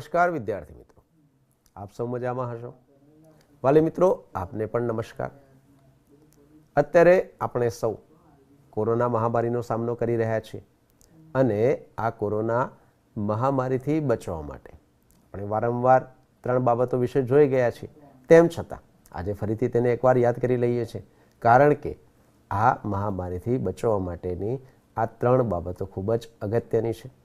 નમસ્કાર વિદ્યાર્થી મિત્રો. આપ સૌ મજામાં હશો? વાલી મિત્રો, આપને પણ નમસ્કાર. અત્યારે આપણે સૌ કોરોના મહામારીનો સામનો કરી રહ્યા છીએ અને આ કોરોના મહામારીથી બચવા માટે આપણે વારંવાર ત્રણ બાબતો વિશે જોઈ ગયા છીએ. તેમ છતાં, આજે ફરીથી તેને એકવાર યાદ કરી લઈએ છીએ. કારણ કે આ મહામારીથી બચવા માટેની આ ત્રણ બાબતો ખૂબ જ અગત્યની છે.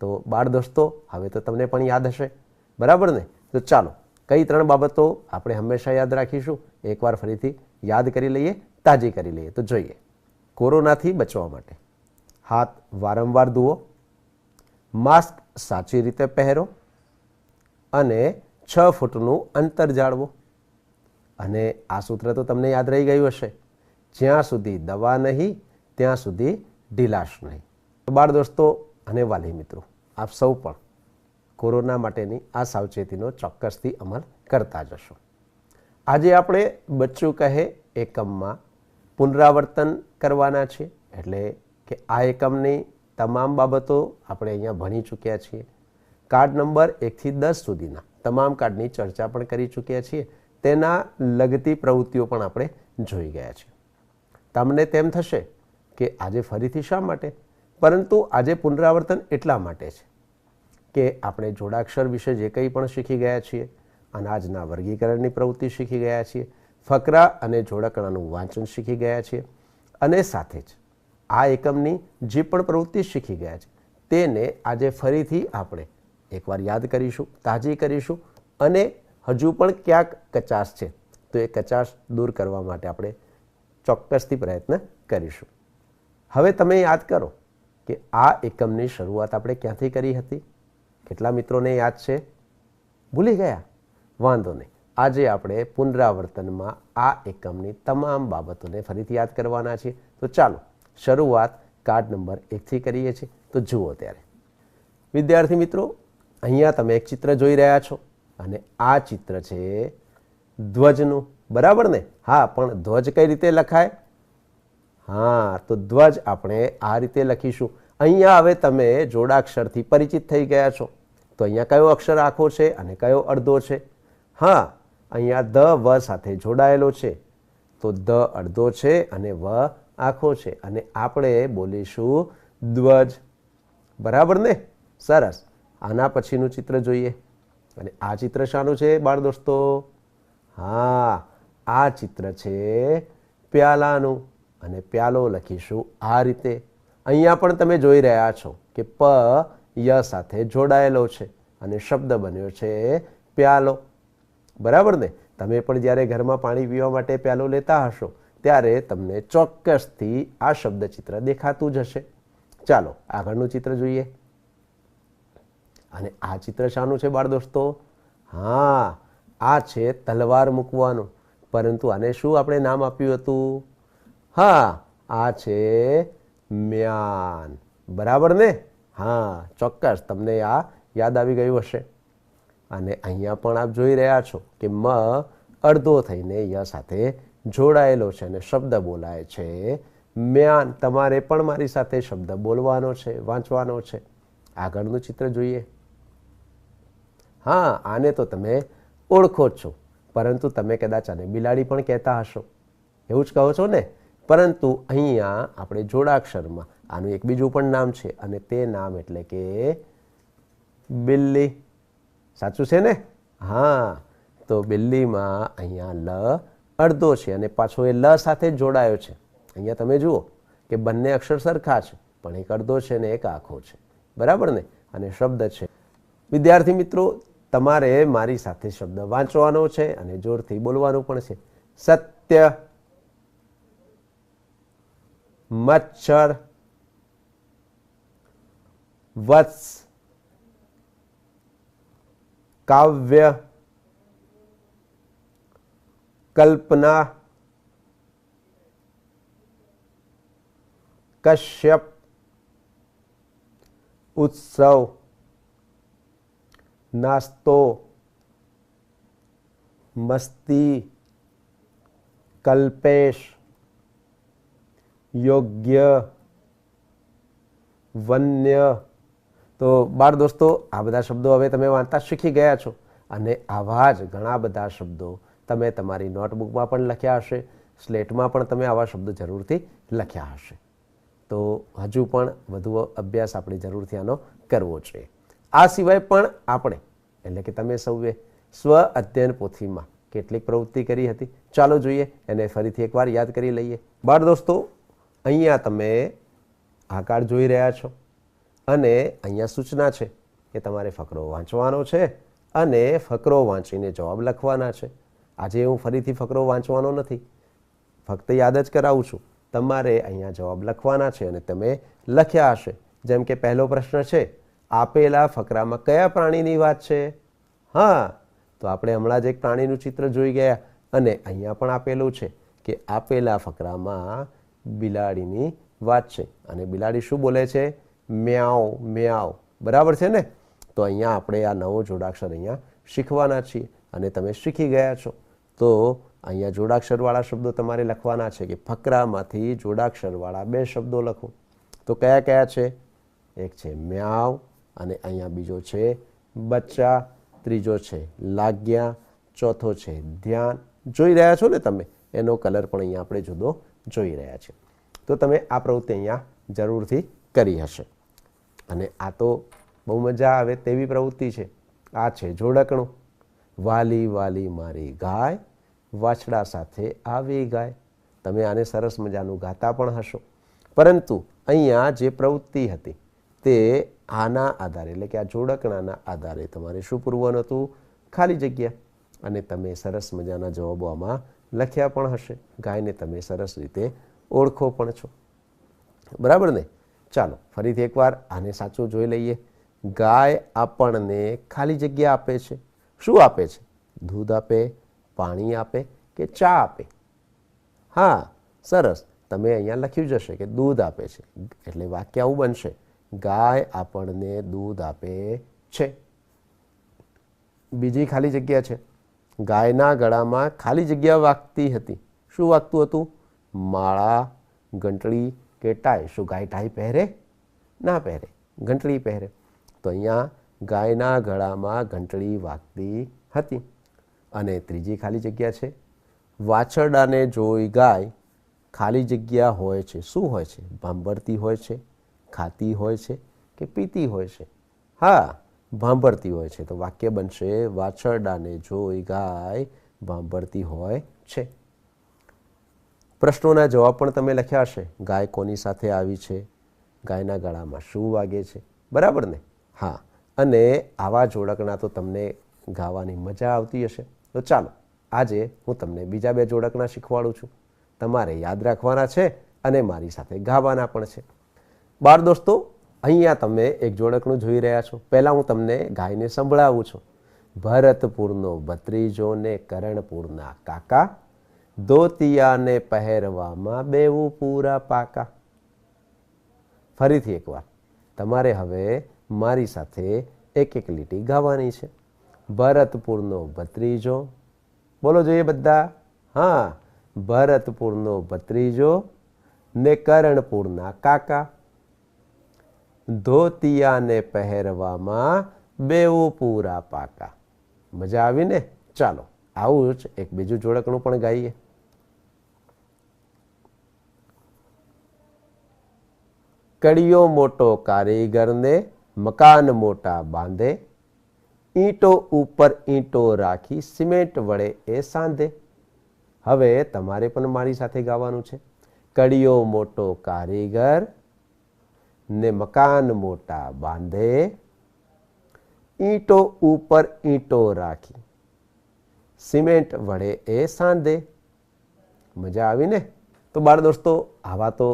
તો બાળ દોસ્તો, હવે તો તમને પણ યાદ હશે. બરાબર ને? તો ચાલો, કઈ ત્રણ બાબતો આપણે હંમેશા યાદ રાખીશું? એકવાર ફરીથી યાદ કરી લઈએ, તાજી કરી લઈએ. તો જોઈએ, કોરોનાથી બચવા માટે હાથ વારંવાર ધુઓ માસ્ક સાચી રીતે પહેરો અને છ ફૂટનું અંતર જાળવો. અને આ સૂત્ર તો તમને યાદ રહી ગયું હશે. જ્યાં સુધી દવા નહીં, ત્યાં સુધી ઢીલાશ નહીં. બાળ દોસ્તો અને વાલી મિત્રો, આપ સૌ પણ કોરોના માટેની આ સાવચેતીનો ચોક્કસથી અમલ કરતા જશો. આજે આપણે બચ્ચું કહે એકમમાં પુનરાવર્તન કરવાના છે એટલે કે આ એકમની તમામ બાબતો આપણે અહીંયા ભણી ચૂક્યા છીએ. કાર્ડ નંબર એકથી દસ સુધીના તમામ કાર્ડની ચર્ચા પણ કરી ચૂક્યા છીએ. તેના લગતી પ્રવૃત્તિઓ પણ આપણે જોઈ ગયા છીએ. તમને તેમ થશે કે આજે ફરીથી શા માટે પરંતુ આજે પુનરાવર્તન એટલા માટે છે કે આપણે જોડાક્ષર વિશે જે કંઈ પણ શીખી ગયા છીએ, અનાજના વર્ગીકરણની પ્રવૃત્તિ શીખી ગયા છીએ, ફકરા અને જોડકણાનું વાંચન શીખી ગયા છીએ અને સાથે જ આ એકમની જે પણ પ્રવૃત્તિ શીખી ગયા છે તેને આજે ફરીથી આપણે એકવાર યાદ કરીશું, તાજી કરીશું અને હજુ પણ ક્યાંક કચાશ છે તો એ કચાશ દૂર કરવા માટે આપણે ચોક્કસથી પ્રયત્ન કરીશું. હવે તમે યાદ કરો કે આ એકમની શરૂઆત આપણે ક્યાંથી કરી હતી? કેટલા મિત્રોને યાદ છે? ભૂલી ગયા? વાંધો નહીં. આજે આપણે પુનરાવર્તનમાં આ એકમની તમામ બાબતોને ફરીથી યાદ કરવાના છીએ. તો ચાલો, શરૂઆત કાર્ડ નંબર એકથી કરીએ છીએ. તો જુઓ ત્યારે. વિદ્યાર્થી મિત્રો, અહીંયા તમે એક ચિત્ર જોઈ રહ્યા છો અને આ ચિત્ર છે ધ્વજનું. બરાબર ને? હા, પણ ધ્વજ કઈ રીતે લખાય? હા, તો ધ્વજ આપણે આ રીતે લખીશું. અહીંયા હવે તમે જોડાક્ષરથી પરિચિત થઈ ગયા છો. તો અહીંયા કયો અક્ષર આખો છે અને કયો અડધો છે? હા, અહીંયા ધ, વ સાથે જોડાયેલો છે. તો ધ અડધો છે અને વ આખો છે. અને આપણે બોલીશું ધ્વજ. બરાબર ને? સરસ. આના પછીનું ચિત્ર જોઈએ. અને આ ચિત્ર શાનું છે બાળ દોસ્તો? હા, આ ચિત્ર છે પ્યાલાનું. અને પ્યાલો લખીશું આ રીતે. અહીંયા પણ તમે જોઈ રહ્યા છો કે પ, ય સાથે જોડાયેલો છે અને શબ્દ બન્યો છે પ્યાલો. બરાબર ને? તમે પણ જ્યારે ઘરમાં પાણી પીવા માટે પ્યાલો લેતા હશો, ત્યારે તમને ચોક્કસથી આ શબ્દ ચિત્ર દેખાતું જ હશે. ચાલો, આગળનું ચિત્ર જોઈએ. અને આ ચિત્ર શાનું છે બાળ દોસ્તો? હા, આ છે તલવાર મૂકવાનું. પરંતુ આને શું આપણે નામ આપ્યું હતું? હા, આ છે મ્યાન. બરાબર ને? હા, ચોક્કસ, તમને આ યાદ આવી ગયું હશે. અને અહીંયા પણ આપ જોઈ રહ્યા છો કે મ અડધો થઈને ય સાથે જોડાયેલો છે અને શબ્દ બોલાય છે મ્યાન. તમારે પણ મારી સાથે શબ્દ બોલવાનો છે, વાંચવાનો છે. આગળનું ચિત્ર જોઈએ. હા, આને તો તમે ઓળખો જ છો. પરંતુ તમે કદાચ આને બિલાડી પણ કહેતા હશો. એવું જ કહો છો ને? પરંતુ અહીંયા આપણે જોડાક્ષરમાં, આનું એક બીજું પણ નામ છે અને તે નામ એટલે કે બિલ્લી. સાચું છે ને? હા. તો બિલ્લીમાં અહીંયા લ અડધો છે અને પાછો એ લ સાથે જોડાયો છે. અહીંયા તમે જુઓ કે બંને અક્ષર સરખા છે, પણ એક અડધો છે ને એક આખો છે. બરાબર ને? અને શબ્દ છે. વિદ્યાર્થી મિત્રો, તમારે મારી સાથે શબ્દ વાંચવાનો છે અને જોરથી બોલવાનું પણ છે. સત્ય मच्छर वत्स काव्य कल्पना कश्यप उत्सव नास्तो मस्ती कल्पेश। યોગ્ય વન્ય. તો બાળ દોસ્તો, આ બધા શબ્દો હવે તમે વાંચતા શીખી ગયા છો. અને આવા જ ઘણા બધા શબ્દો તમે તમારી નોટબુકમાં પણ લખ્યા હશે, સ્લેટમાં પણ તમે આવા શબ્દો જરૂરથી લખ્યા હશે. તો હજુ પણ વધુ અભ્યાસ આપણે જરૂરથી આનો કરવો જોઈએ. આ સિવાય પણ આપણે, એટલે કે તમે સૌએ, સ્વ અધ્યયન પોથીમાં કેટલીક પ્રવૃત્તિ કરી હતી. ચાલો જોઈએ, એને ફરીથી એકવાર યાદ કરી લઈએ. બાળ દોસ્તો અહીંયા તમે આકાર જોઈ રહ્યા છો. અને અહીંયા સૂચના છે કે તમારે ફકરો વાંચવાનો છે અને ફકરો વાંચીને જવાબ લખવાના છે. આજે હું ફરીથી ફકરો વાંચવાનો નથી. ફક્ત યાદ જ કરાવું છું, તમારે અહીંયા જવાબ લખવાના છે અને તમે લખ્યા હશે. જેમ કે પહેલો પ્રશ્ન છે, આપેલા ફકરામાં કયા પ્રાણીની વાત છે? હા, તો આપણે હમણાં જ એક પ્રાણીનું ચિત્ર જોઈ ગયા અને અહીંયા પણ આપેલું છે કે આપેલા ફકરામાં બિલાડીની વાત છે. અને બિલાડી શું બોલે છે? મ્યાઓ મ્યાઓ બરાબર છે ને? તો અહીંયા આપણે આ નવો જોડાક્ષર અહીંયા શીખવાના છીએ. અને તમે શીખી ગયા છો. તો અહીંયા જોડાક્ષરવાળા શબ્દો તમારે લખવાના છે કે ફકરામાંથી જોડાક્ષરવાળા બે શબ્દો લખો. તો કયા કયા છે? એક છે મ્યાવ અને અહીંયા બીજો છે બચ્ચા, ત્રીજો છે લાગ્યા, ચોથો છે ધ્યાન. જોઈ રહ્યા છો ને તમે? એનો કલર પણ અહીંયા આપણે જુદો જોઈ રહ્યા છે. તો તમે આ પ્રવૃત્તિ અહીંયા જરૂરથી કરી હશે. અને આ તો બહુ મજા આવે તેવી પ્રવૃત્તિ છે. આ છે જોડકણું. વાલી વાલી મારી ગાય, વાછડા સાથે આવી ગાય. તમે આને સરસ મજાનું ગાતા પણ હશો. પરંતુ અહીંયા જે પ્રવૃત્તિ હતી તે આના આધારે, એટલે કે આ જોડકણાના આધારે તમારે શું પૂરવાનું હતું? ખાલી જગ્યા. અને તમે સરસ મજાના જવાબો આમાં લખ્યા પણ હશે. ગાયને તમે સરસ રીતે ઓળખો પણ છો. બરાબર ને? ચાલો, ફરીથી એકવાર આને સાચું જોઈ લઈએ. ગાય આપણને ખાલી જગ્યા આપે છે. શું આપે છે? દૂધ આપે, પાણી આપે કે ચા આપે? હા, સરસ. તમે અહીંયા લખ્યું જશે કે દૂધ આપે છે. એટલે વાક્ય આવું બનશે. ગાય આપણને દૂધ આપે છે. બીજી ખાલી જગ્યા છે. ગાયના ગળામાં ખાલી જગ્યા વાગતી હતી. શું વાગતું હતું? માળા ઘંટડી કે ટાઈ? શું ગાય ટાઈ પહેરે? ના પહેરે. ઘંટડી પહેરે. તો અહીંયા ગાયના ગળામાં ઘંટડી વાગતી હતી. અને ત્રીજી ખાલી જગ્યા છે. વાછરડાને જોઈ ગાય ખાલી જગ્યા હોય છે. શું હોય છે? ભાંભરતી હોય છે, ખાતી હોય છે કે પીતી હોય છે? હા ભાંભરતી હોય છે. તો વાક્ય બનશે, વાછરડાને જોઈ ગાય ભાંભરતી હોય છે. પ્રશ્નોના જવાબ પણ તમે લખ્યા હશે. ગાય કોની સાથે આવી છે? ગાયના ગળામાં શું વાગે છે? બરાબર ને? હા. અને આવા જોડકના તો તમને ગાવાની મજા આવતી હશે. તો ચાલો, આજે હું તમને બીજા બે જોડકના શીખવાડું છું. તમારે યાદ રાખવાના છે અને મારી સાથે ગાવાના પણ છે. બાર દોસ્તો અહીંયા તમે એક જોડકણું જોઈ રહ્યા છો. પહેલાં હું તમને ગાયને સંભળાવું છું. ભરતપુરનો ભત્રીજો ને કરણપુરના કાકા, દોતિયાને પહેરવામાં બેવું પૂરા પાકા. ફરીથી એકવાર, તમારે હવે મારી સાથે એક એક લીટી ગાવાની છે. ભરતપુરનો ભત્રીજો, બોલો જોઈએ બધા. હા, ભરતપુરનો ભત્રીજો ને કરણપુરના કાકા ધોતિયાને પહેરવામાં બેઉ પૂરા પાકા. મજા આવીને? ચાલો, આવું જ એક બીજું જોડકણું પણ ગાઈએ. કડિયો મોટો કારીગરને મકાન મોટા બાંધે. ઈંટો ઉપર ઈંટો રાખી સિમેન્ટ વડે એ સાંધે. હવે તમારે પણ મારી સાથે ગાવાનું છે. કડિયો મોટો કારીગર ને મકાન મોટા બાંધે, ઈંટો ઉપર ઈંટો રાખી, સિમેન્ટ વડે એ સાંધે. મજા આવી ને? તો બાળ દોસ્તો, આવા તો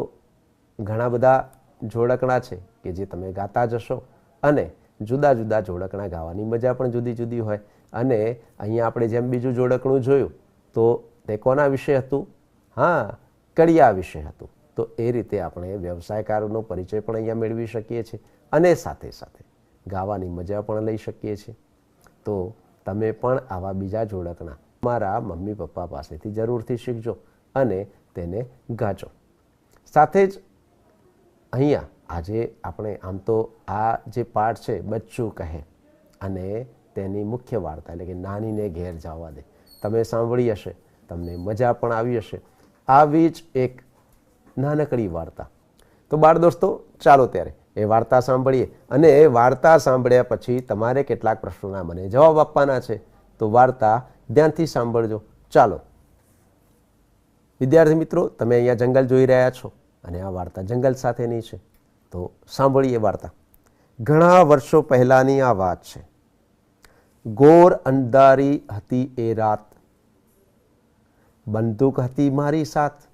ઘણા બધા જોડકણા છે કે જે તમે ગાતા જશો અને જુદા જુદા જોડકણા ગાવાની મજા પણ જુદી જુદી હોય. અને અહીંયા આપણે જેમ બીજું જોડકણું જોયું, તો તે કોના વિશે હતું? હા, કડિયા વિશે હતું. તો એ રીતે આપણે વ્યવસાયકારોનો પરિચય પણ અહીંયા મેળવી શકીએ છીએ અને સાથે સાથે ગાવાની મજા પણ લઈ શકીએ છીએ. તો તમે પણ આવા બીજા જોડકણા મારા મમ્મી પપ્પા પાસેથી જરૂરથી શીખજો અને તેને ગાજો. સાથે જ અહીંયા આજે આપણે આમ તો આ જે પાઠ છે, બચ્ચું કહે અને તેની મુખ્ય વાર્તા એટલે કે નાનીને ઘેર જવા દે. તમે સાંભળી હશે, તમને મજા પણ આવી હશે. આવી જ એક નાનકડી વાર્તા. તો બાળ દોસ્તો, ચાલો ત્યારે એ વાર્તા સાંભળીએ અને એ વાર્તા સાંભળ્યા પછી તમારે કેટલાક પ્રશ્નોના મને જવાબ આપવાના છે. તો વાર્તા ધ્યાનથી સાંભળજો. ચાલો. વિદ્યાર્થી મિત્રો, તમે અહીંયા જંગલ જોઈ રહ્યા છો અને આ વાર્તા જંગલ સાથેની છે. તો સાંભળીએ વાર્તા. ઘણા વર્ષો પહેલાંની આ વાત છે. ગોર અંધારી હતી એ રાત. બંદૂક હતી મારી સાથ.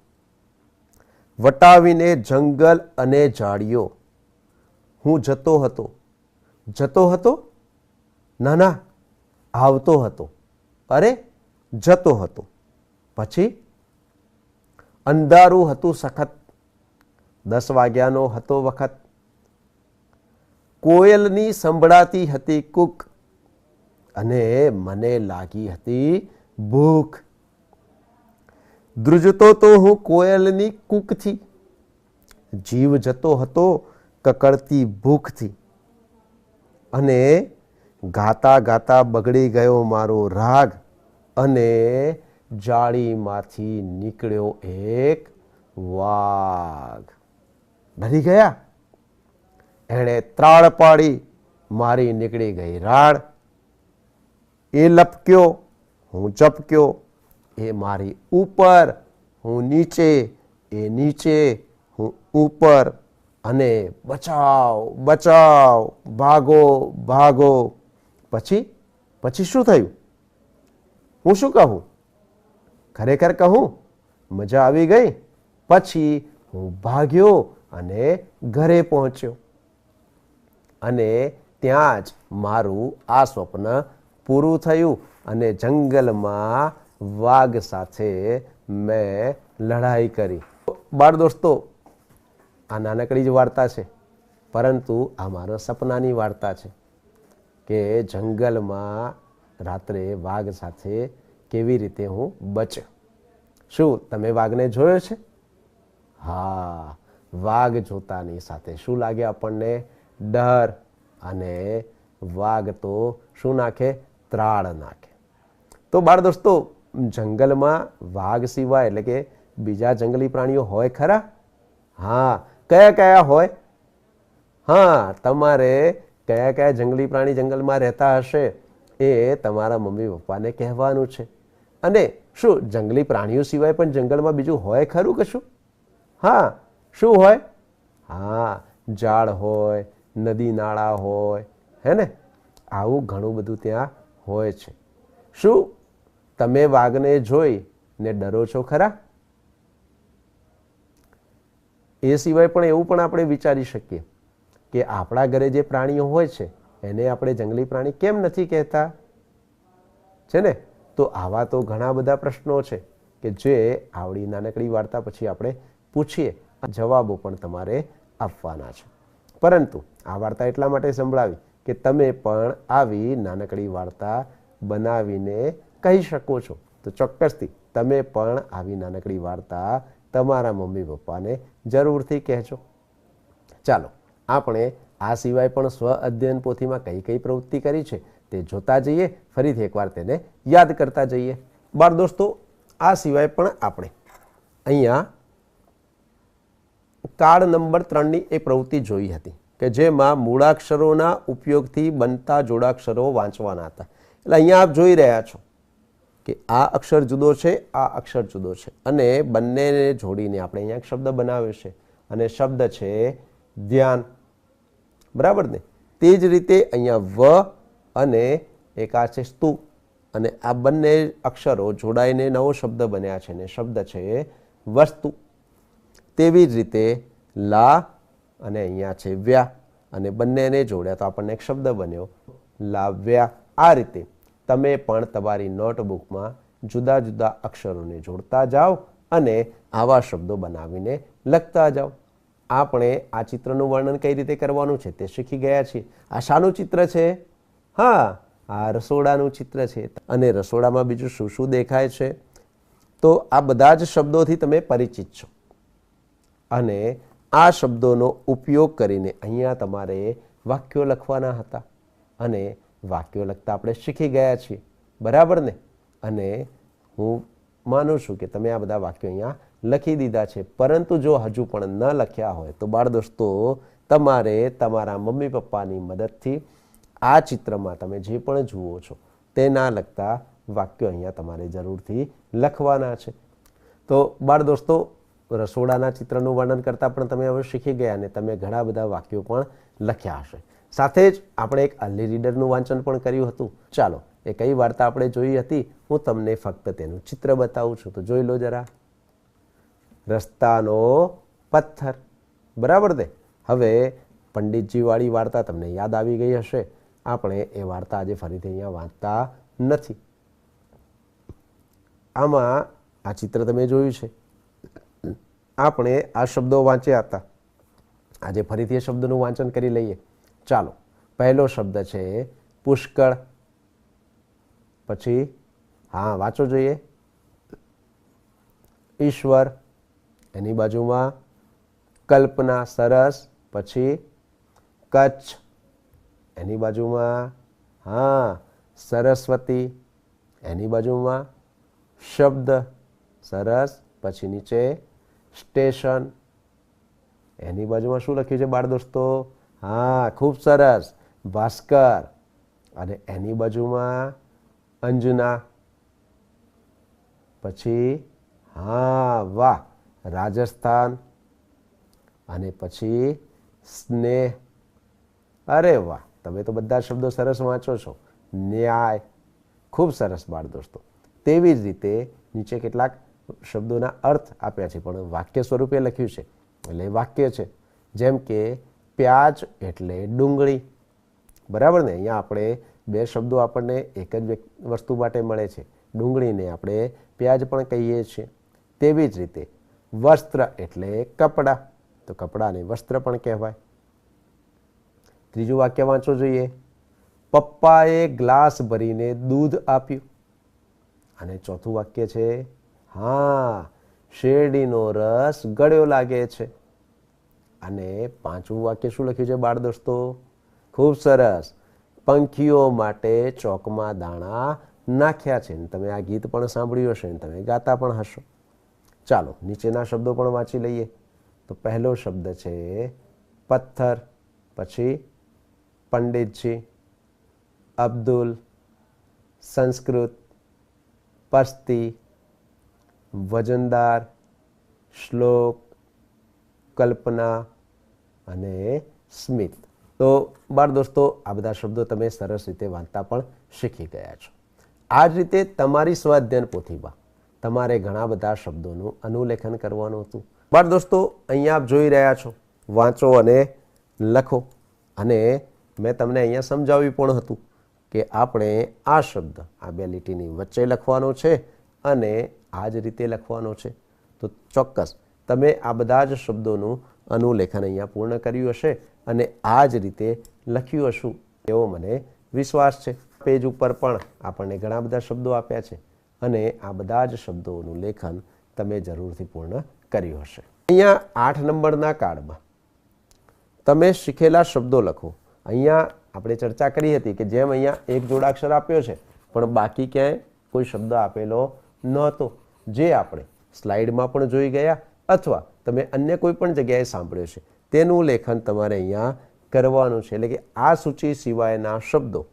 વટાવીને જંગલ અને ઝાડીઓ. હું જતો હતો. જતો હતો? ના ના, આવતો હતો. અરે, જતો હતો. પછી? અંધારું હતું સખત. દસ વાગ્યાનો હતો વખત. કોયલની સંભળાતી હતી કૂક. અને મને લાગી હતી ભૂખ. ધ્રુજતો તો હું કોયલની કૂકથી. જીવ જતો હતો કકડતી ભૂખથી. અને ગાતા ગાતા બગડી ગયો મારો રાગ અને જાળીમાંથી નીકળ્યો એક વાઘ. ભરી ગયા. એણે ત્રાળ પાડી, મારી નીકળી ગઈ રાડ. એ લપક્યો, હું ચપક્યો એ મારી ઉપર, હું નીચે, એ નીચે, હું ઉપર. અને બચાવ બચાવ, ભાગો ભાગો. પછી પછી શું થયું? હું શું કહું? ખરેખર કહું, મજા આવી ગઈ. પછી હું ભાગ્યો અને ઘરે પહોંચ્યો. અને ત્યાં જ મારું આ સ્વપ્ન પૂરું થયું અને જંગલમાં વાઘ સાથે મેં લડાઈ કરી. બાળ દોસ્તો, આ નાનકડી જ વાર્તા છે, પરંતુ આ મારા સપનાની વાર્તા છે કે જંગલમાં રાત્રે વાઘ સાથે કેવી રીતે હું બચ્યો. શું તમે વાઘને જોયો છે? હા, વાઘ જોતાની સાથે શું લાગે આપણને? ડર અને વાઘ તો શું નાખે? ત્રાળ નાખે. તો બાળ દોસ્તો જંગલમાં વાઘ સિવાય, એટલે કે બીજા જંગલી પ્રાણીઓ હોય ખરા? હા. કયા કયા હોય? હા, તમારે કયા કયા જંગલી પ્રાણી જંગલમાં રહેતા હશે એ તમારા મમ્મી પપ્પાને કહેવાનું છે. અને શું, જંગલી પ્રાણીઓ સિવાય પણ જંગલમાં બીજું હોય ખરું કશું? હા. શું હોય? હા, ઝાડ હોય, નદી નાળા હોય, હે ને? આવું ઘણું બધું ત્યાં હોય છે. શું તમે વાઘને જોઈ ને ડરો છો ખરા? એ સિવાય પણ એવું પણ આપણે વિચારી શકીએ કે આપણા ઘરે જે પ્રાણીઓ હોય છે, એને આપણે જંગલી પ્રાણી કેમ નથી કહેતા? છે ને? તો આવા તો ઘણા બધા પ્રશ્નો છે કે જે આવડી નાનકડી વાર્તા પછી આપણે પૂછીએ. જવાબો પણ તમારે આપવાના છે. પરંતુ આ વાર્તા એટલા માટે સંભળાવી કે તમે પણ આવી નાનકડી વાર્તા બનાવીને કહી શકો છો. તો ચોક્કસથી તમે પણ આવી નાનકડી વાર્તા તમારા મમ્મી પપ્પાને જરૂરથી કહેજો. ચાલો, આપણે આ સિવાય પણ સ્વ અધ્યયન પોથીમાં કઈ કઈ પ્રવૃત્તિ કરી છે તે જોતા જઈએ, ફરીથી એકવાર તેને યાદ કરતા જઈએ. બાર દોસ્તો, આ સિવાય પણ આપણે અહીંયા કાર્ડ નંબર ત્રણની એ પ્રવૃત્તિ જોઈ હતી કે જેમાં મૂળાક્ષરોના ઉપયોગથી બનતા જોડાક્ષરો વાંચવાના હતા. એટલે અહીંયા આપ જોઈ રહ્યા છો કે આ અક્ષર જુદો છે, આ અક્ષર જુદો છે. અને બંનેને જોડીને આપણે અહીંયા એક શબ્દ બનાવ્યો છે. અને શબ્દ છે ધ્યાન. બરાબર ને? તે જ રીતે અહીંયા વ અને એક આ છે સ્તુ. અને આ બંને અક્ષરો જોડાઈને નવો શબ્દ બન્યા છે ને શબ્દ છે વસ્તુ. તેવી જ રીતે લા અને અહીંયા છે વ્યા. અને બંનેને જોડ્યા તો આપણને એક શબ્દ બન્યો લાવ્યા. આ રીતે. તમે પણ તમારી નોટબુકમાં જુદા જુદા અક્ષરોને જોડતા જાઓ અને આવા શબ્દો બનાવીને લખતા જાઓ. આપણે આ ચિત્રનું વર્ણન કઈ રીતે કરવાનું છે તે શીખી ગયા છીએ. આ શાનું ચિત્ર છે? હા, આ રસોડાનું ચિત્ર છે. અને રસોડામાં બીજું શું શું દેખાય છે? તો આ બધા જ શબ્દોથી તમે પરિચિત છો. અને આ શબ્દોનો ઉપયોગ કરીને અહીંયા તમારે વાક્યો લખવાના હતા. અને વાક્યો લખતા આપણે શીખી ગયા છીએ. બરાબર ને? અને હું માનું છું કે તમે આ બધા વાક્યો અહીંયા લખી દીધા છે. પરંતુ જો હજુ પણ ન લખ્યા હોય તો બાળ દોસ્તો, તમારે તમારા મમ્મી પપ્પાની મદદથી આ ચિત્રમાં તમે જે પણ જુઓ છો તેના લગતા વાક્યો અહીંયા તમારે જરૂરથી લખવાના છે. તો બાળ દોસ્તો, રસોડાના ચિત્રનું વર્ણન કરતાં પણ તમે હવે શીખી ગયા અને તમે ઘણા બધા વાક્યો પણ લખ્યા હશે. સાથે જ આપણે એક અલી રીડરનું વાંચન પણ કર્યું હતું. ચાલો, એ કઈ વાર્તા આપણે જોઈ હતી? હું તમને ફક્ત તેનું ચિત્ર બતાવું છું. તો જોઈ લો જરા. રસ્તાનો પથ્થર. બરાબર ને? હવે પંડિતજીવાળી વાર્તા તમને યાદ આવી ગઈ હશે. આપણે એ વાર્તા આજે ફરીથી અહીંયા વાંચતા નથી. આમાં આ ચિત્ર તમે જોયું છે. આપણે આ શબ્દો વાંચ્યા હતા. આજે ફરીથી એ શબ્દોનું વાંચન કરી લઈએ. ચાલો, પહેલો શબ્દ છે પુષ્કળ. પછી, હા, વાંચો જોઈએ. ઈશ્વર, એની બાજુમાં. કલ્પના સરસ. પછી, કચ્છ, એની બાજુમાં. હા, સરસ્વતી, એની બાજુમાં. શબ્દ, સરસ. પછી નીચે, સ્ટેશન, એની બાજુમાં શું લખ્યું છે બાળ દોસ્તો? હા, ખૂબ સરસ. ભાસ્કર. અને એની બાજુમાં અંજના. પછી, હા, વાહ, રાજસ્થાન. અને પછી, સ્નેહ. અરે વાહ, તમે તો બધા શબ્દો સરસ વાંચો છો. ન્યાય. ખૂબ સરસ બાળ દોસ્તો. તેવી જ રીતે નીચે કેટલાક શબ્દોના અર્થ આપ્યા છે, પણ વાક્ય સ્વરૂપે લખ્યું છે. એટલે વાક્ય છે. જેમ કે પ્યાજ એટલે ડુંગળી. બરાબર ને? અહીંયા આપણે બે શબ્દો આપણને એક જ વસ્તુ માટે મળે છે. ડુંગળીને આપણે પ્યાજ પણ કહીએ છીએ. તેવી જ રીતે વસ્ત્ર એટલે કપડાં. તો કપડાને વસ્ત્ર પણ કહેવાય. ત્રીજું વાક્ય વાંચો જોઈએ. પપ્પાએ ગ્લાસ ભરીને દૂધ આપ્યું. અને ચોથું વાક્ય છે, હા, શેરડીનો રસ ગળ્યો લાગે છે. અને પાંચમું વાક્ય શું લખ્યું છે? બાળ દોસ્તો, ખૂબ સરસ. પંખીઓ માટે ચોકમાં દાણા નાખ્યા છે. ને તમે આ ગીત પણ સાંભળ્યું હશે ને તમે ગાતા પણ હશો. ચાલો, નીચેના શબ્દો પણ વાંચી લઈએ. તો પહેલો શબ્દ છે, પથ્થર, પછી પંડિતજી, અબ્દુલ, સંસ્કૃત, પસ્તી, વજનદાર, શ્લોક કલ્પના અને સ્મિત. તો બાળ દોસ્તો, આ બધા શબ્દો તમે સરસ રીતે વાંચતા પણ શીખી ગયા છો. આ જ રીતે તમારી સ્વાધ્યાયન પોથીમાં તમારે ઘણા બધા શબ્દોનું અનુલેખન કરવાનું હતું. બાળ દોસ્તો, અહીંયા આપ જોઈ રહ્યા છો. વાંચો અને લખો. અને મેં તમને અહીંયા સમજાવ્યું પણ હતું કે આપણે આ શબ્દ, આ બે લીટીની વચ્ચે લખવાનો છે અને આ જ રીતે લખવાનો છે. તો ચોક્કસ તમે આ બધા જ શબ્દોનું અનુલેખન અહીંયા પૂર્ણ કર્યું હશે અને આ જ રીતે લખ્યું હશું. એવો મને વિશ્વાસ છે. પેજ ઉપર પણ આપણને ઘણા બધા શબ્દો આપ્યા છે અને આ બધા જ શબ્દોનું લેખન તમે જરૂરથી પૂર્ણ કર્યું હશે. અહીંયા આઠ નંબરના કાર્ડમાં તમે શીખેલા શબ્દો લખો. અહીંયા આપણે ચર્ચા કરી હતી કે જેમ અહીંયા એક જોડાક્ષર આપ્યો છે, પણ બાકી ક્યાંય કોઈ શબ્દ આપેલો નહોતો. જે આપણે સ્લાઇડમાં પણ જોઈ ગયા અથવા તમે અન્ય કોઈ પણ જગ્યાએ સાંભળ્યો છે, તેનું લેખન તમારે અહીંયા કરવાનું છે. એટલે કે આ સૂચિ સિવાયના શબ્દો,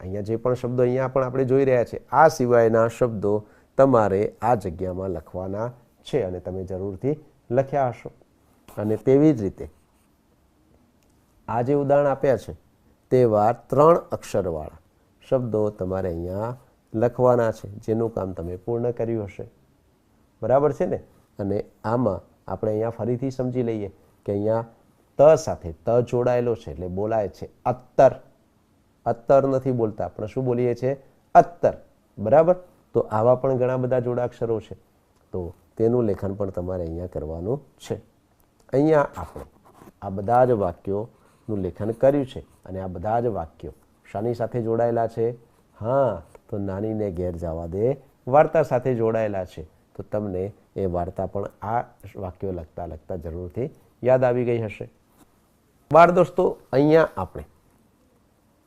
અહીંયા જે પણ શબ્દો અહીંયા પણ આપણે જોઈ રહ્યા છે, આ સિવાયના શબ્દો તમારે આ જગ્યામાં લખવાના છે અને તમે જરૂરથી લખ્યા હશો. અને તેવી જ રીતે આ જે ઉદાહરણ આપ્યા છે તેવા ત્રણ અક્ષરવાળા શબ્દો તમારે અહીંયા લખવાના છે, જેનું કામ તમે પૂર્ણ કર્યું હશે. બરાબર છે ને? અને આમાં આપણે અહીંયા ફરીથી સમજી લઈએ કે અહીંયા ત સાથે ત જોડાયેલો છે એટલે બોલાય છે અત્તર. અત્તર નથી બોલતા આપણે શું બોલીએ છીએ? અત્તર. બરાબર? તો આવા પણ ઘણા બધા જોડાક્ષરો છે. તો તેનું લેખન પણ તમારે અહીંયા કરવાનું છે. અહીંયા આપણે આ બધા જ વાક્યોનું લેખન કર્યું છે અને આ બધા જ વાક્યો શાની સાથે જોડાયેલા છે? હા, તો નાનીને ઘેર જવા દે. વાર્તા સાથે જોડાયેલા છે. તો તમને એ વાર્તા પણ આ વાક્યો લખતા લખતા જરૂરથી યાદ આવી ગઈ હશે. બાળ દોસ્તો, અહીંયા આપણે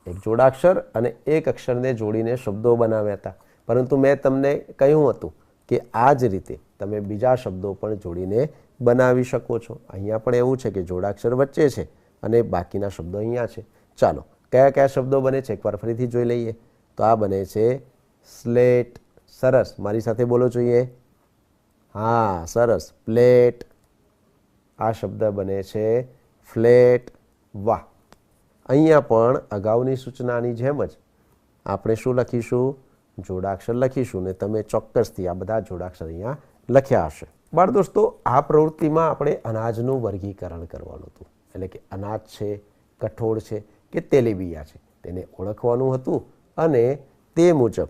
એક જોડાક્ષર અને એક અક્ષરને જોડીને શબ્દો બનાવ્યા હતા. પરંતુ મેં તમને કહ્યું હતું કે આ જ રીતે તમે બીજા શબ્દો પણ જોડીને બનાવી શકો છો. અહીંયા પણ એવું છે કે જોડાક્ષર વચ્ચે છે અને બાકીના શબ્દો અહીંયા છે. ચાલો, કયા કયા શબ્દો બને છે? એકવાર ફરીથી જોઈ લઈએ. તો આ બને છે, સ્લેટ, સરસ. મારી સાથે બોલો જોઈએ. હા, સરસ. પ્લેટ આ શબ્દ બને છે ફ્લેટ. વાહ. અહીંયા પણ અગાઉની સૂચનાની જેમ જ આપણે શું લખીશું? જોડાક્ષર લખીશું ને તમે ચોક્કસથી આ બધા જોડાક્ષર અહીંયા લખ્યા હશે. બાળ દોસ્તો, આ પ્રવૃત્તિમાં આપણે અનાજનું વર્ગીકરણ કરવાનું હતું. એટલે કે અનાજ છે, કઠોળ છે કે તેલીબિયા છે. તેને ઓળખવાનું હતું અને તે મુજબ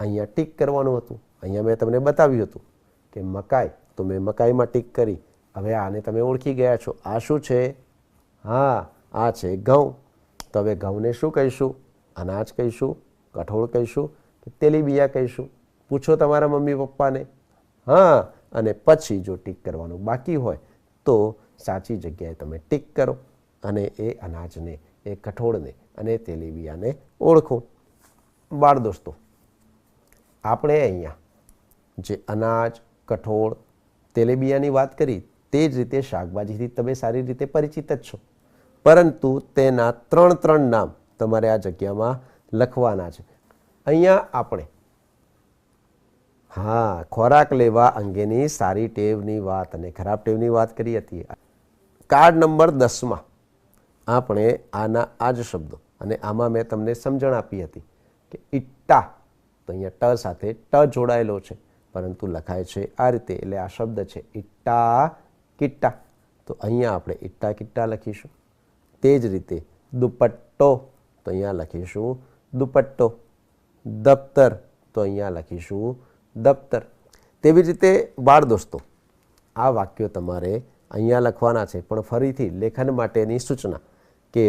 અહીંયા ટીક કરવાનું હતું. અહીંયા મેં તમને બતાવ્યું હતું. કે મકાઈ. તો મેં મકાઈમાં ટીક કરી. હવે આને તમે ઓળખી ગયા છો. આ શું છે? હા, આ છે ઘઉં. તો હવે ઘઉંને શું કહીશું? અનાજ કહીશું, કઠોળ કહીશું કે તેલીબિયા કહીશું? પૂછો તમારા મમ્મી પપ્પાને. હા, અને પછી જો ટીક કરવાનું બાકી હોય, તો સાચી જગ્યાએ તમે ટીક કરો અને એ અનાજને, એ કઠોળને અને તેલીબિયાને ઓળખો. બાળ દોસ્તો, આપણે અહીંયા જે અનાજ કઠોળ, તેલેબિયાની વાત કરી, તે જ રીતે શાકભાજીથી તમે સારી રીતે પરિચિત જ છો. પરંતુ તેના ત્રણ ત્રણ નામ તમારે આ જગ્યામાં લખવાના છે. અહીંયા આપણે હા, ખોરાક લેવા અંગેની સારી ટેવની વાત અને ખરાબ ટેવની વાત કરી હતી. કાર્ડ નંબર દસમાં આપણે આના આ જ શબ્દો અને આમાં મેં તમને સમજણ આપી હતી કે ઇટ્ટા તો અહીંયા ટ સાથે ટ જોડાયેલો છે. પરંતુ લખાય છે આ રીતે, એટલે આ શબ્દ છે ઇટ્ટા કિટ્ટા. તો અહીંયા આપણે ઇટ્ટા કિટ્ટા લખીશું. તે જ રીતે દુપટ્ટો, તો અહીંયા લખીશું દુપટ્ટો. દફતર તો અહીંયા લખીશું દફતર તેવી રીતે બાળ દોસ્તો, આ વાક્યો તમારે અહીંયા લખવાના છે, પણ ફરીથી લેખન માટેની સૂચના કે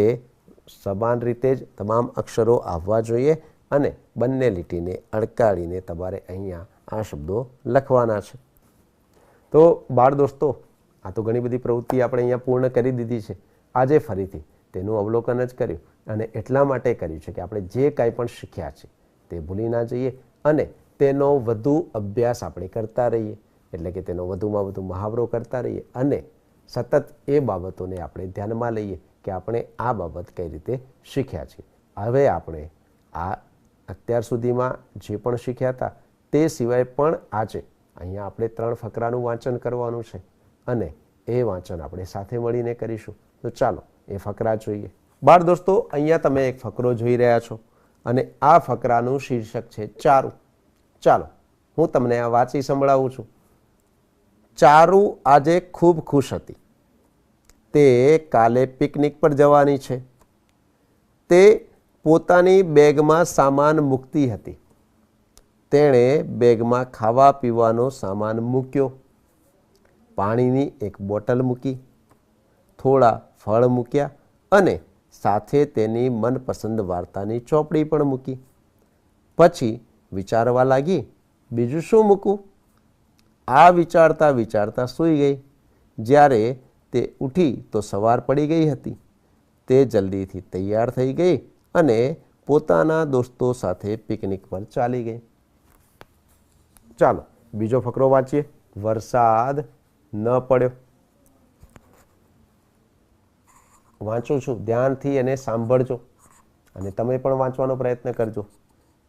સમાન રીતે જ તમામ અક્ષરો આવવા જોઈએ અને બંને લીટીને અડકાળીને તમારે અહીંયા આ શબ્દો લખવાના છે. તો બાળ દોસ્તો, આ તો ઘણી બધી પ્રવૃત્તિ આપણે અહીંયા પૂર્ણ કરી દીધી છે. આજે ફરીથી તેનું અવલોકન જ કર્યું અને એટલા માટે કર્યું છે કે આપણે જે કાંઈ પણ શીખ્યા છે તે ભૂલી ના જઈએ અને તેનો વધુ અભ્યાસ આપણે કરતા રહીએ. એટલે કે તેનો વધુમાં વધુ મહાવરો કરતા રહીએ અને સતત એ બાબતોને આપણે ધ્યાનમાં લઈએ કે આપણે આ બાબત કઈ રીતે શીખ્યા છીએ. હવે આપણે આ અત્યાર સુધીમાં જે પણ શીખ્યા હતા તે સિવાય પણ આજે અહીંયા આપણે ત્રણ ફકરાનું વાંચન કરવાનું છે અને એ વાંચન આપણે સાથે મળીને કરીશું. તો ચાલો, એ ફકરા જોઈએ. બાળ દોસ્તો, અહીંયા તમે એક ફકરો જોઈ રહ્યા છો અને આ ફકરાનું શીર્ષક છે ચારું. ચાલો, હું તમને આ વાંચી સંભળાવું છું. ચારુ આજે ખૂબ ખુશ હતી. તે કાલે પિકનિક પર જવાની છે. તે પોતાની બેગમાં સામાન મૂકતી હતી. તેણે બેગમાં ખાવા પીવાનો સામાન મૂક્યો. પાણીની એક બોટલ મૂકી, થોડા ફળ મૂક્યા અને સાથે તેની મનપસંદ વાર્તાની ચોપડી પણ મૂકી. પછી વિચારવા લાગી, બીજું શું મૂકું? આ વિચારતા વિચારતા સૂઈ ગઈ. જ્યારે તે ઉઠી તો સવાર પડી ગઈ હતી. તે જલ્દીથી તૈયાર થઈ ગઈ અને પોતાના દોસ્તો સાથે પિકનિક પર ચાલી ગઈ. ચાલો બીજો ફકરો વાંચીએ. વરસાદ ન પડ્યો. વાંચું છું. ધ્યાનથી એને સાંભળજો અને તમે પણ વાંચવાનો પ્રયત્ન કરજો.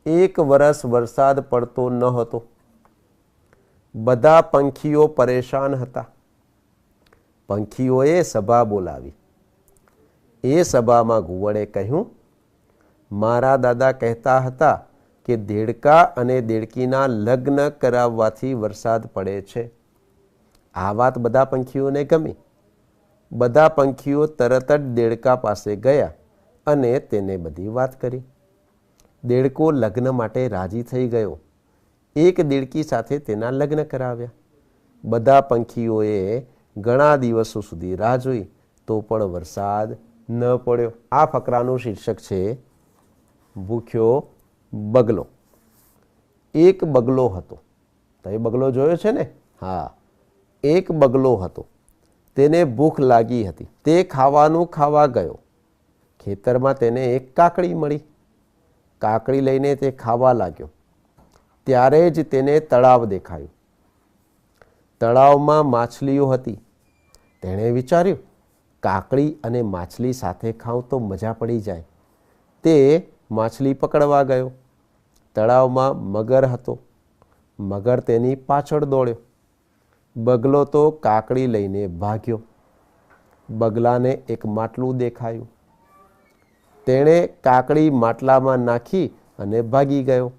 એક વરસ વરસાદ પડતો ન હતો. બધા પંખીઓ પરેશાન હતા. પંખીઓએ સભા બોલાવી. એ સભામાં ઘુવડે કહ્યું, મારા દાદા કહેતા હતા કે દેડકા અને દેડકીના લગ્ન કરાવવાથી વરસાદ પડે છે. આ વાત બધા પંખીઓને ગમી. બધા પંખીઓ તરત જ દેડકા પાસે ગયા અને તેને બધી વાત કરી. દેડકો લગ્ન માટે રાજી થઈ ગયો. એક દેડકી સાથે તેના લગ્ન કરાવ્યા. બધા પંખીઓએ ઘણા દિવસો સુધી રાહ જોઈ તો પણ વરસાદ ન પડ્યો. આ ફકરાનું શીર્ષક છે, ભૂખ્યો બગલો. એક બગલો હતો. તમે બગલો જોયો છે ને? હા. એક બગલો હતો. તેને ભૂખ લાગી હતી. તે ખાવાનું ખાવા ગયો. ખેતરમાં તેને એક કાકડી મળી. કાકડી લઈને તે ખાવા લાગ્યો. ત્યારે જ તેને તળાવ દેખાયું. તળાવમાં માછલીઓ હતી. તેણે વિચાર્યું, કાકડી અને માછલી સાથે ખાઉં તો મજા પડી જાય. તે માછલી પકડવા ગયો. તળાવમાં મગર હતો. મગર તેની પાછળ દોડ્યો. બગલો તો કાકડી લઈને ભાગ્યો. બગલાને એક માટલું દેખાયું. તેણે કાકડી માટલામાં નાખી અને ભાગી ગયો.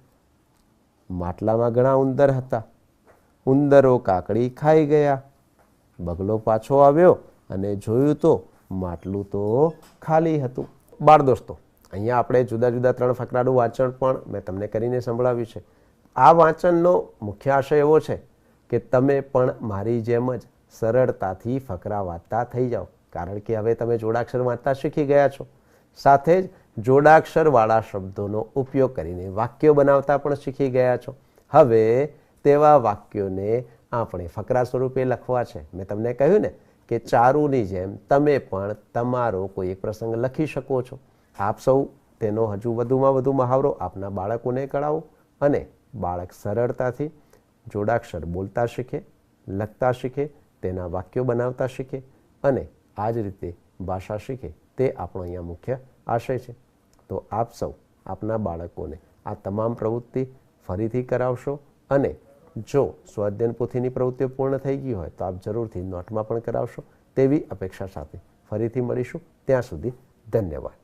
માટલામાં ઘણા ઉંદર હતા. ઉંદરો કાકડી ખાઈ ગયા. બગલો પાછો આવ્યો અને જોયું તો માટલું તો ખાલી હતું. બાળ દોસ્તો અહીંયા આપણે જુદા જુદા ત્રણ ફકરાનું વાંચન પણ મેં તમને કરીને સંભળાવ્યું છે. આ વાંચનનો મુખ્ય આશય એવો છે કે તમે પણ મારી જેમ જ સરળતાથી ફકરા વાંચતા થઈ જાઓ. કારણ કે હવે તમે જોડાક્ષર વાંચતા શીખી ગયા છો. સાથે જ જોડાક્ષરવાળા શબ્દોનો ઉપયોગ કરીને વાક્યો બનાવતા પણ શીખી ગયા છો. હવે તેવા વાક્યોને આપણે ફકરા સ્વરૂપે લખવા છે. મેં તમને કહ્યું ને કે ચારુની જેમ તમે પણ તમારો કોઈ એક પ્રસંગ લખી શકો છો. આપ સૌ તેનો હજુ વધુમાં વધુ મહાવરો આપના બાળકોને કરાવો અને બાળક સરળતાથી જોડાક્ષર બોલતા શીખે, લખતા શીખે, તેના વાક્યો બનાવતા શીખે અને આ જ રીતે ભાષા શીખે તે આપણો અહીંયા મુખ્ય આશય છે. તો આપ સૌ આપના બાળકોને આ તમામ પ્રવૃત્તિ ફરીથી કરાવશો અને જો સ્વાધ્યન પોથીની પ્રવૃત્તિઓ પૂર્ણ થઈ ગઈ હોય તો આપ જરૂરથી નોટમાં પણ કરાવશો તેવી અપેક્ષા સાથે ફરીથી મળીશું. ત્યાં સુધી ધન્યવાદ.